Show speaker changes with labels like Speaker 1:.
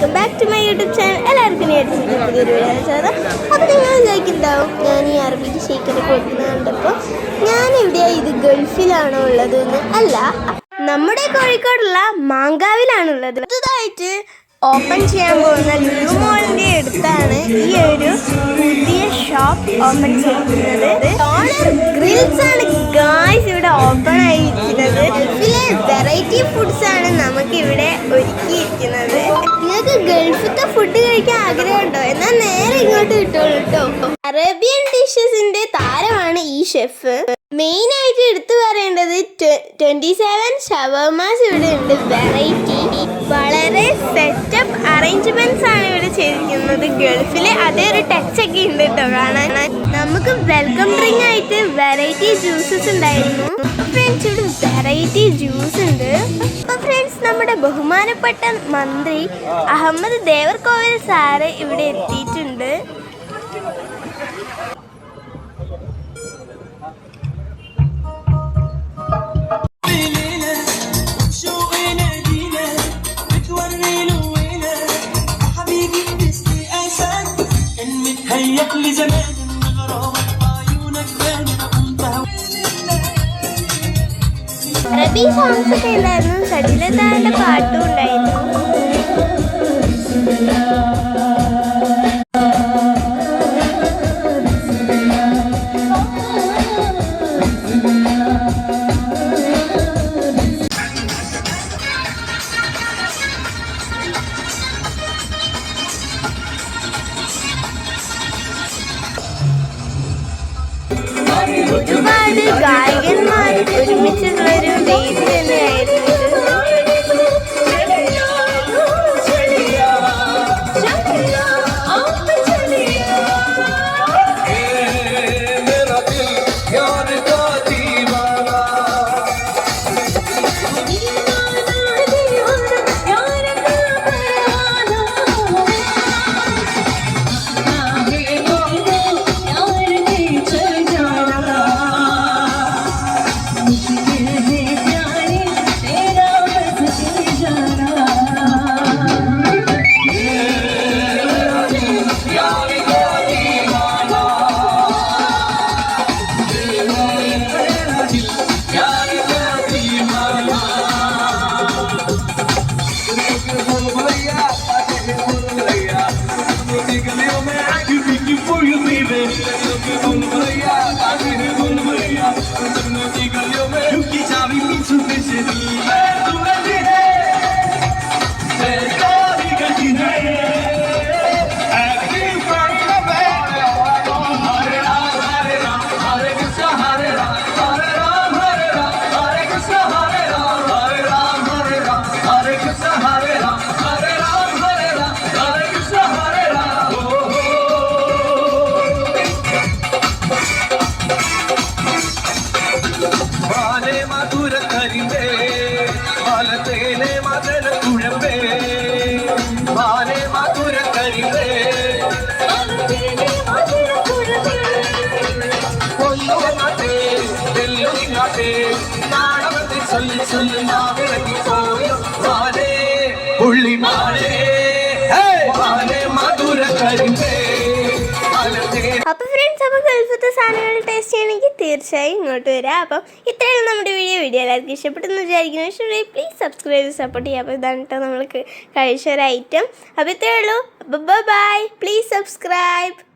Speaker 1: Welcome back to my YouTube channel. എല്ലാവർക്കും അപ്പോൾ നിങ്ങൾ ചോദിക്കുന്നുണ്ടാവും ഞാൻ ഈ അറബിക്ക് ഷെയ്ക്കൊക്കെ കൊടുക്കുന്നത് ഞാൻ എവിടെയാ ഇത് ഗൾഫിലാണോ ഉള്ളത് എന്ന് അല്ല നമ്മുടെ കോഴിക്കോടുള്ള മാങ്കാവിലാണുള്ളത്. പുതുതായിട്ട് ഓപ്പൺ ചെയ്യാൻ പോകുന്ന ലുലു മോളിന്റെ അടുത്താണ് ഈ ഒരു പുതിയ ഷോപ്പ് ഓപ്പൺ ചെയ്യുന്നത് ഗ്രിൽസ് ആണ് ഗായ്സ് ഇവിടെ ഓപ്പൺ ആയിരിക്കുന്നത്. ഗൾഫിലെ വെറൈറ്റി ഫുഡ്സ് ആണ് നമുക്ക് ഇവിടെ ഒരുക്കിയിരിക്കുന്നത്. നിങ്ങൾക്ക് ഗൾഫിലത്തെ ഫുഡ് കഴിക്കാൻ ആഗ്രഹമുണ്ടോ? എന്നാൽ നേരെ ഇങ്ങോട്ട് കിട്ടുള്ളൂ കേട്ടോ. അറേബ്യൻ ഡിഷസിന്റെ താരമാണ് ഈ ഷെഫ് മെയിൻ ആയിട്ട് എടുത്തു പറയേണ്ടത് ട്വന്റി സെവൻ ഷവർമാസ് ഇവിടെ ഉണ്ട്. വെറൈറ്റി വളരെ സെറ്റപ്പ് അറേഞ്ച്മെന്റ്സ് ആണ് ഇവിടെ ചെയ്തിരിക്കുന്നത്. ഗൾഫിലെ അതേ ഒരു ടച്ച് ഒക്കെ ഉണ്ട് കേട്ടോ കാണാൻ. നമുക്ക് വെൽക്കം ഡ്രിങ്ക് ആയിട്ട് വെറൈറ്റി ജ്യൂസസ് ഉണ്ടായിരുന്നു. ഫ്രണ്ട്സ് ഇവിടെ വെറൈറ്റി ജ്യൂസ് ഉണ്ട്. അപ്പൊ ഫ്രണ്ട്സ് നമ്മുടെ ബഹുമാനപ്പെട്ട മന്ത്രി അഹമ്മദ് ദേവർകോവിൽ സാറ് ഇവിടെ എത്തിയിട്ടുണ്ട്.
Speaker 2: متهيأ لي زمان إن غرامك عيونك باينة وانت
Speaker 1: റബി സോങ്സ് ഒക്കെ ഉണ്ടായിരുന്നു സജിലതാന്റെ പാട്ടും ഉണ്ടായിരുന്നു ഗായകന്മാർ ഒരുമിച്ചുള്ള ഒരു വേദി
Speaker 2: i You for you before you leave it. നാടകത്തെ ചൊല്ലി ചൊല്ലി മാവിളക്കി പോയോ മാലേ. പുള്ളി മാലേ. മാലേ. മധുര കരിമ്പേ. അപ്പോൾ
Speaker 1: അപ്പൊ ഫ്രണ്ട്സ് അപ്പൊ ഗൾഫത്തെ സാധനങ്ങൾ ടേസ്റ്റ് ചെയ്യണമെങ്കിൽ തീർച്ചയായും ഇങ്ങോട്ട് വരാം. അപ്പം ഇത്രയാണ് നമ്മുടെ വീഡിയോ വീഡിയോ എല്ലാവർക്കും ഇഷ്ടപ്പെട്ടെന്ന് വിചാരിക്കുന്നു. പക്ഷേ പ്ലീസ് സബ്സ്ക്രൈബ് സപ്പോർട്ട് ചെയ്യാം അപ്പോൾ ഇതാണ് കേട്ടോ നമ്മൾക്ക് കഴിച്ച ഒരു ഐറ്റം അപ്പോൾ ഇത്രയേ ഉള്ളൂ. By please subscribe